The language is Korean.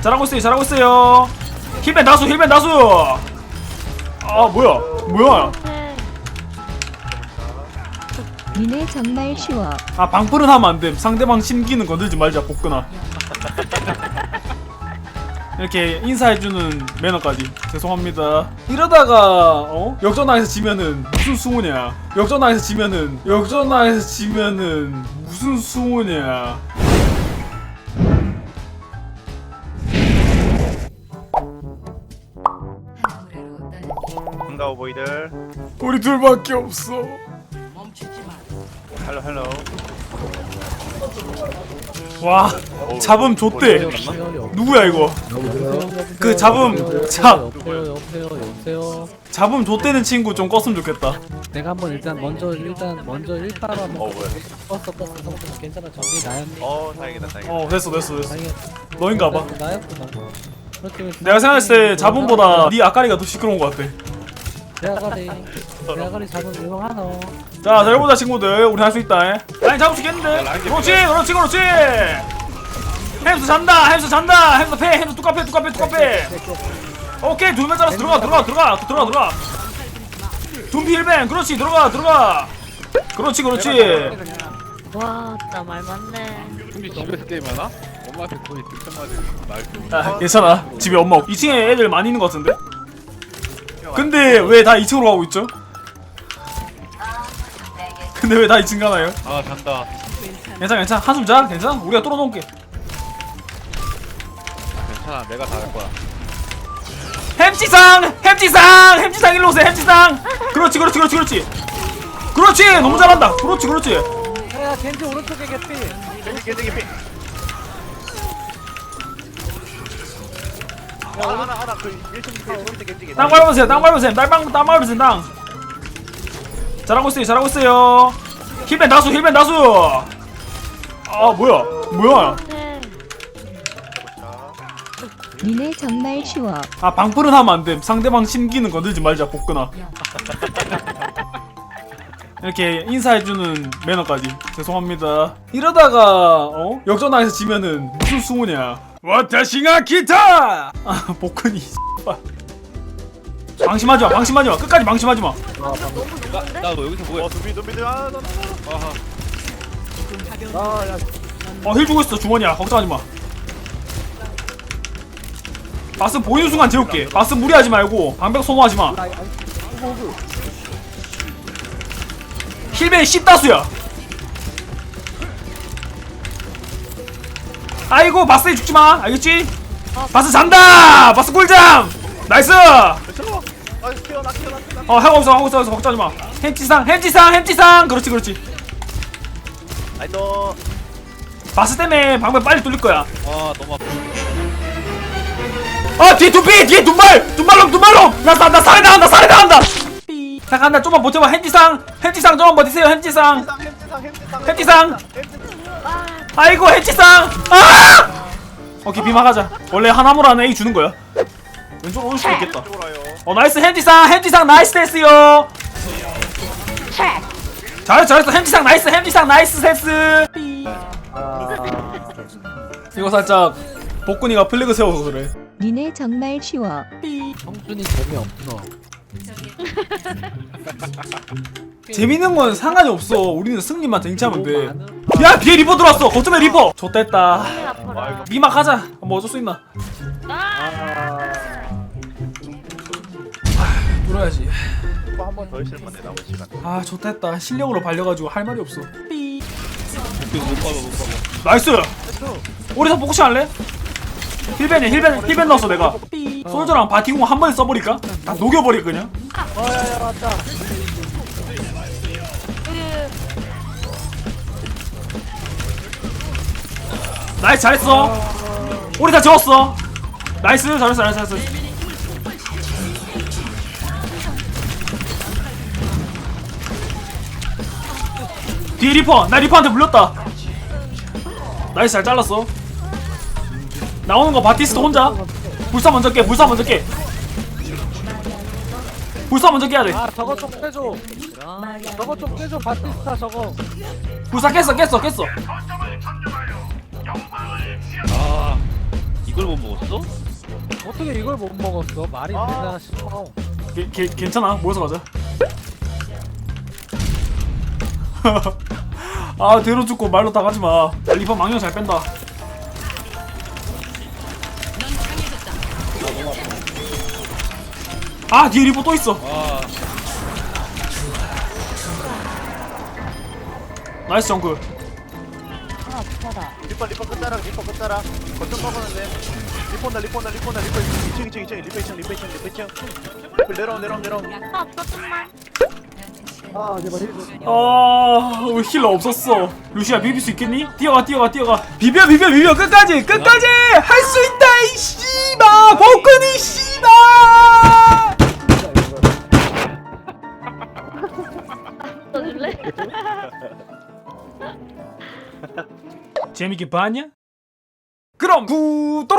잘하고 있어요 잘하고 있어요. 힐벤 나수 힐벤 나수. 아 뭐야? 뭐야? 니네 정말 쉬워. 아 방풀은 하면 안됨. 상대방 심기는 건들지 말자 복근아. 이렇게 인사해주는 매너까지. 죄송합니다. 이러다가 어? 역전당해서 지면은 무슨 수모냐? 역전당해서 지면은 역전당해서 지면은 무슨 수모냐 반가워 보이들? 우리 둘밖에 없어. 헬로 헬로. 와 잡음 줬대. 누구야 이거? 그 잡음 자. 여보세요 여보세요 여보세요. 잡음 줬대는 친구 좀 껐으면 좋겠다. 내가 한번 일단 먼저 일단 먼저 1파로 한번 어 뭐야? 껐어 껐어 껐어. 괜찮아 정리 나였네. 어 다행이다 다행이다. 어 됐어 됐어 됐어. 다행히 너인가 봐. 나였구나. 그렇게 내가 생각했을 때 잡음보다 네 아까리가 더 시끄러운 것 같아 대가리 대가리 잡은 유명하노 자, 잘 보자 친구들. 우리 할 수 있다. 라인 잡을 수 있겠는데? 그렇지, 그렇지, 그렇지. 햄스 잔다, 햄스 잔다, 햄스 패, 햄스 뚜까 패, 뚜까 패, 뚜까 패. 오케이, 두명 잘랐어. 들어가, 들어가, 들어가, 들어가, 들어가. 둠피 힐뱅, 그렇지, 들어가, 들어가. 그렇지, 그렇지. 와, 진짜 말 많네. 근데 집에서 게임하나? 엄마한테 거의 득점맞은 날 아, 괜찮아. 집에 엄마 없. 2층에 애들 많이 있는 것 같은데? 근데 왜 다 2층으로 가고 있죠? 근데 왜 다 2층 가나요? 아 잔다 괜찮아, 괜찮아. 한숨 자, 괜찮아. 우리가 뚫어놓을게. 괜찮아 내가 다 할 거야 햄찌상! 햄찌상! 햄찌상 일로 오세요 햄찌상! 그렇지 그렇지 그렇지 그렇지 그렇지 너무 잘한다 그렇지 그렇지 야 겐지 오른쪽에 개피 깨지 깨 지야 하나 하나 그 1층 1층 깨지 깨지 땅 밟으세요 땅 밟으세요. 땅, 땅 밟으세요 땅. 잘하고 있어요 잘하고 있어요. 힐벤 나수 힐벤 나수. 아 뭐야? 뭐야? 네. 니네 정말 쉬워. 아 방풀은 하면 안됨 상대방 심기는 건들지 말자 복근아 이렇게 인사해주는 매너까지 죄송합니다 이러다가 어? 역전당해서 지면은 무슨 수모냐 와타시가 기타 아 복근이. 방심하지마 방심하지마 끝까지 방심하지마 나, 나너 여기서 뭐해 어 아나 아하 어힐 주고 있어 주머니야 걱정하지마 바스 보이는 순간 재울게 바스 무리하지 말고 방벽 소모하지마 힐벤 10다수야 아이고 바스에 죽지마. 알겠지? 바스 잔다! 바스 꿀잠! 나이스! 어 하고 있어 하고 있어 하고 있어. 걱정하지마. 햄찌상 햄찌상 햄찌상! 그렇지 그렇지. 나이스 바스 때문에 방벽 빨리 뚫릴 거야. 아 너무 아파 아 뒤에 두피 뒤에 둔발! 둔발놈 둔발놈 나나 나 살해 나간다 살해 나간다 잠깐 나 좀만 버텨봐 햄찌상 햄찌상 좀만 버티세요 햄찌상. 햄찌상 햄찌상 아, 아이고 햄찌상. 아! 오케이 비마가자. 원래 하나무라는 A 주는 거야. 왼쪽 오를 수도 있겠다. 어 나이스 햄찌상. 햄찌상 나이스 됐어요. 잘했어 잘했어. 햄찌상 나이스 햄찌상 나이스 세스. 이거 살짝 복근이가 플래그 세워서 그래. 니네 정말 쉬워. 성준이 재미없어 재밌는 건 상관이 없어. 우리는 승리만 쟁취하면 돼 야 뒤에 리퍼 들어왔어. 거점에 리퍼. 좋됐다 배 아파라. 니마 가자 뭐 어쩔 수 있나? 아, 물어야지. 한번 더 있을 건데 남은 시간 아 좋됐다. 실력으로 발려가지고 할 말이 없어. 나이스! 우리서 복시 할래? 힐벤이 힐벤 힐벤 넣었어 내가. 솔저랑 바티공 한 번에 써버릴까? 다 녹여버릴 그냥 어야야 맞다. 나이스 잘했어. 우리 다 지웠어. 나이스 잘했어 잘했어 잘했어. 뒤에 리퍼 나 리퍼한테 물렸다. 나이스 잘 잘랐어. 나오는 거 바티스트 혼자. 불사 먼저 깨 불사 먼저 깨 불사 먼저 깨야 돼 아 저거 좀 빼줘 저거 좀 빼줘 바티스타 저거 불사 깼어 깼어 깼어 아 이걸 못 먹었어? 어떻게 이걸 못 먹었어? 말이 아. 되나 싶어. 게, 게, 괜찮아 모여서 가자 아 대로 죽고 말로 다 가지마 리퍼 망령 잘 뺀다 아 뒤에 리퍼 또 있어 아 나이스 아 아파라 리퍼 리퍼 끝자락 리퍼 끝자락 거점 먹었는데 리퍼 온다 리퍼 온다 리퍼 온다 리퍼 2층 2층 2층 리퍼 2층 리퍼 2층 리퍼 2층 리퍼 내려온 내려온 내려온 아아 제발 힐. 아, 우리 힐러 없었어. 루시아 비빌 수 있겠니? 뛰어가, 뛰어가, 뛰어가. 비벼, 비벼, 비벼. 끝까지, 끝까지. 할 수 있다, 이 씨바. 복근이 씨바. 재밌게 봤냐? 그럼 구독.